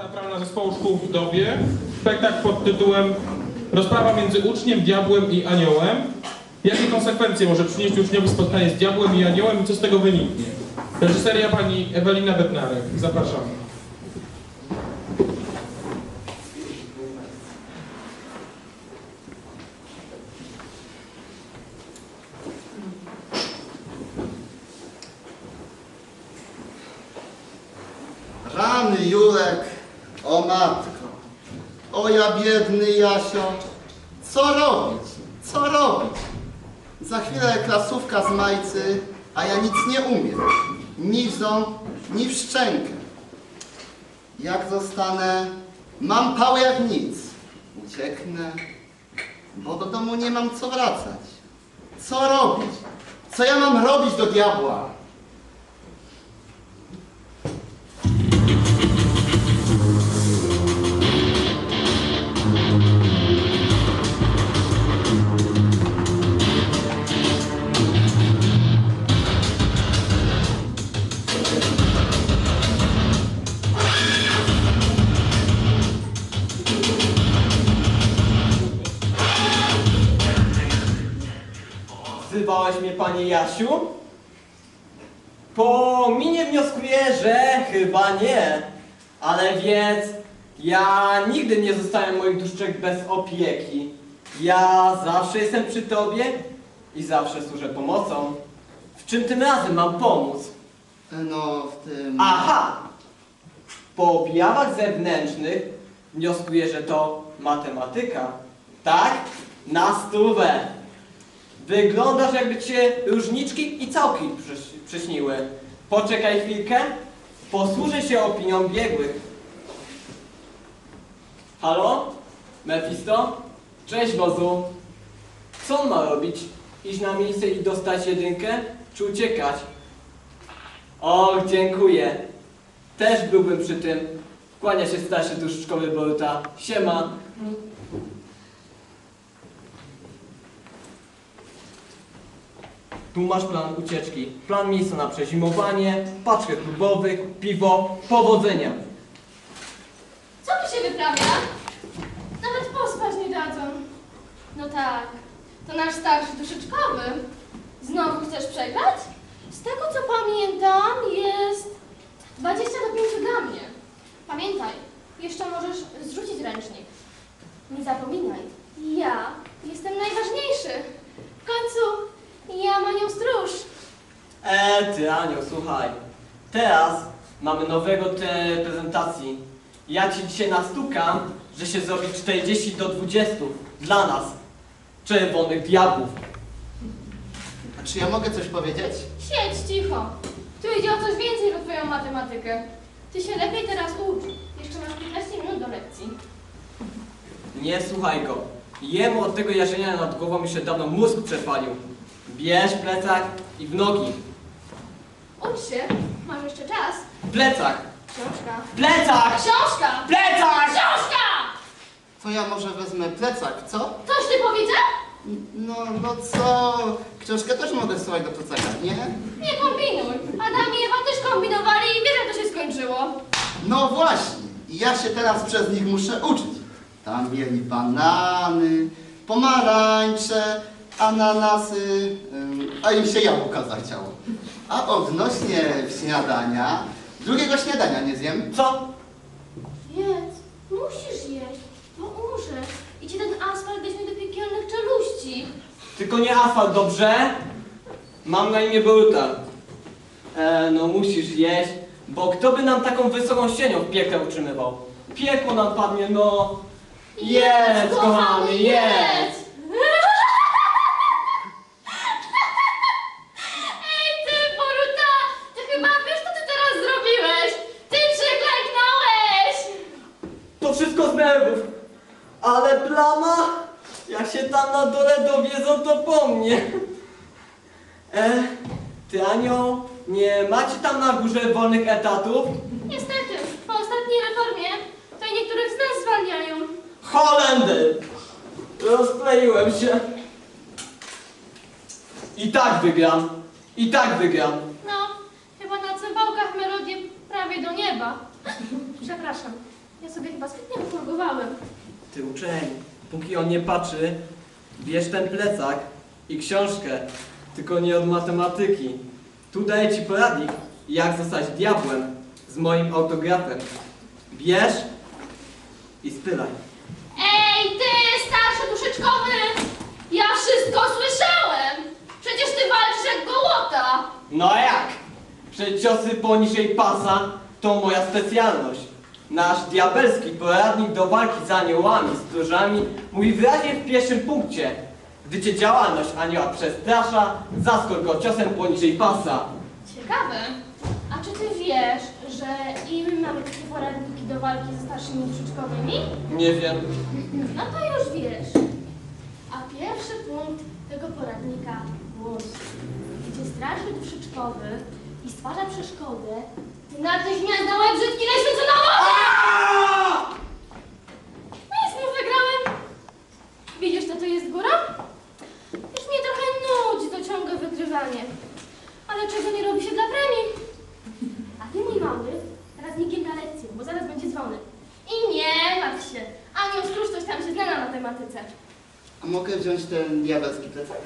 teatralna zespołu szkół w Dobie. Spektakl pod tytułem Rozprawa między uczniem, diabłem i aniołem. Jakie konsekwencje może przynieść uczniowi spotkanie z diabłem i aniołem i co z tego wyniknie? Reżyseria pani Ewelina Bednarek. Zapraszamy. Rany Jurek, o matko, o ja biedny Jasio, co robić, co robić? Za chwilę klasówka z majcy, a ja nic nie umiem, ni w ząb, ni w szczękę. Jak zostanę, mam pałę jak nic, ucieknę, bo do domu nie mam co wracać. Co robić? Co ja mam robić do diabła? Wzywałeś mnie, panie Jasiu? Po minie wnioskuję, że chyba nie. Ale wiedz, ja nigdy nie zostawiam moich duszczek bez opieki. Ja zawsze jestem przy tobie i zawsze służę pomocą. W czym tym razem mam pomóc? No, w tym... Aha! Po objawach zewnętrznych wnioskuję, że to matematyka. Tak? Na stówę. Wyglądasz jakby cię różniczki i całki przyś- przyśniły. Poczekaj chwilkę. Posłużę się opinią biegłych. Halo? Mefisto? Cześć, wozu. Co on ma robić? Iść na miejsce i dostać jedynkę? Czy uciekać? O, dziękuję. Też byłbym przy tym. Kłania się starszy duszczkowy Boruta. Siema. Tu masz plan ucieczki. Plan miejsca na przezimowanie, paczkę klubowych, piwo, powodzenia. Co tu się wyprawia? Nawet pospać nie dadzą. No tak, to nasz starszy duszyczkowy. Znowu chcesz przegrać? Z tego co pamiętam jest 20 do 5 dla mnie. Pamiętaj, jeszcze możesz zrzucić ręcznik. Nie zapominaj, ja jestem najważniejszy. W końcu ja Manią Stróż. E, ty Aniu, słuchaj. Teraz mamy nowego te prezentacji. Ja ci dzisiaj nastukam, że się zrobi 40 do 20 dla nas, czerwonych diabłów. A czy ja mogę coś powiedzieć? Siedź cicho. Tu idzie o coś więcej o twoją matematykę. Ty się lepiej teraz ucz. Jeszcze masz 15 minut do lekcji. Nie słuchaj go. Jemu od tego jarzenia nad głową już się dawno mózg przepalił. Bierz plecak i w nogi. Ucz się, masz jeszcze czas. Plecak! Książka. Plecak! Książka! Plecak! Książka! To ja może wezmę plecak, co? Coś ty powiedział? No, no co? Książkę też mogę schować do plecaka, nie? Nie kombinuj. Adam i Ewa też kombinowali i wiesz jak to się skończyło. No właśnie, i ja się teraz przez nich muszę uczyć. Tam mieli banany, pomarańcze, ananasy, a im się jabłka zachciało. A odnośnie śniadania, drugiego śniadania nie zjem. Co? Jedz, musisz jeść, bo umrzesz. I ci ten asfalt weźmie do piekielnych czeluści. Tylko nie asfalt, dobrze? Mam na imię Boruta. E, no musisz jeść, bo kto by nam taką wysoką ścienią w piekle utrzymywał? Piekło nam padnie, no. Jedz, kochany, jedz! Ej ty, Boruta! Ty chyba wiesz, co ty teraz zrobiłeś? Ty przeklęknąłeś! To wszystko z nerwów. Ale plama, jak się tam na dole dowiedzą, to po mnie. E, ty Anioł, nie macie tam na górze wolnych etatów? Niestety, po ostatniej reformie to i niektórych z nas zwalniają. Holender! Rozkleiłem się. I tak wygram. I tak wygram. No, chyba na cymbałkach melodię prawie do nieba. Przepraszam. Ja sobie chyba zbytnio wypurgowałem. Ty uczeń, póki on nie patrzy, bierz ten plecak i książkę, tylko nie od matematyki. Tu daję ci poradnik, jak zostać diabłem z moim autografem. Bierz i spylaj. Ej, ty, starszy duszyczkowy! Ja wszystko słyszałem! Przecież ty walczysz jak gołota! No a jak? Przeciosy poniżej pasa to moja specjalność. Nasz diabelski poradnik do walki z aniołami, stróżami mówi wyraźnie w pierwszym punkcie. Gdy cię działalność anioła przestrasza, zaskocz go ciosem poniżej pasa. Ciekawe. A czy ty wiesz, że i my mamy takie poradniki do walki ze starszymi duszyczkowymi? Nie wiem. No to już wiesz. A pierwszy punkt tego poradnika głosi, gdzie straży duszyczkowy i stwarza przeszkodę, ty natychmiast na łeb brzydki najświęconą wodę! No i znów wygrałem. Widzisz, co to jest góra? Już mnie trochę nudzi to ciągłe wygrywanie. Ale czego nie robi się dla premii? Mój mały, teraz nikiem na lekcję, bo zaraz będzie dzwonek. I nie martw się, Anioł Stróż coś tam się zna na matematyce. A mogę wziąć ten diabelski plecak?